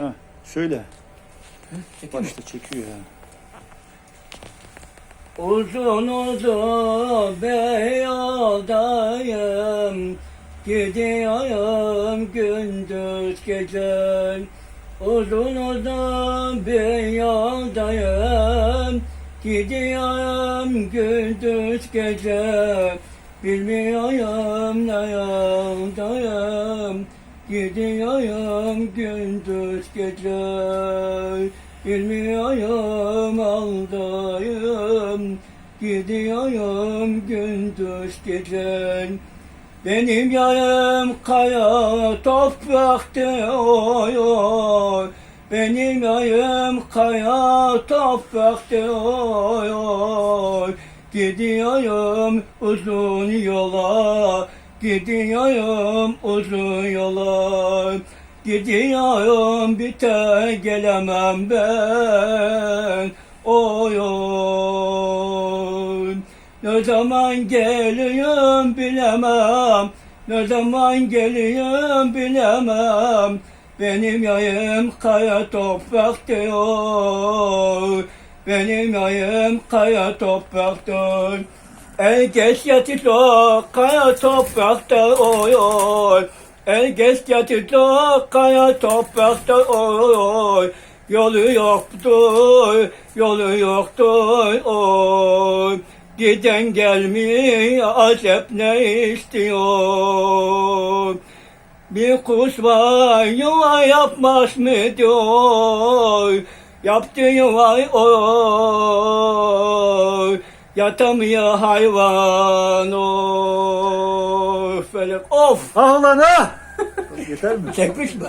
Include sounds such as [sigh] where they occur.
Ha, söyle. Çekeyim mi? Başta çekiyor ya. Uzun uzun beyoldayım Gidiyorum gündüz gece Uzun uzun beyoldayım Gidiyorum gündüz gece Bilmiyorum ne yoldayım Gidiyorum gündüz gece Bilmiyorum aldayım. Gidiyorum gündüz gece Benim yarım kaya topraktı oy oy Benim yarım kaya topraktı oy oy Gidiyorum uzun yola Gidiyorum uzun yola Gidiyorum biter gelemem ben. Oy oy. Ne zaman geliyorum bilemem. Ne zaman geliyorum bilemem. Benim yayım kaya topraktır oy Benim yayım kaya topraktır El geç yatıyor kaya toprakta oy oy. El geç yatıyor kaya toprakta oy oy. Yolu yoktur, yolu yoktur oy. Giden gelmiyor acep ne istiyor? Bir kuş var yuva yapmaz mı diyor? Yaptı yuvayı oy Yatamıyor hayvan of Felek of Ağlana! [laughs] Yeter mi? Çekmiş mi?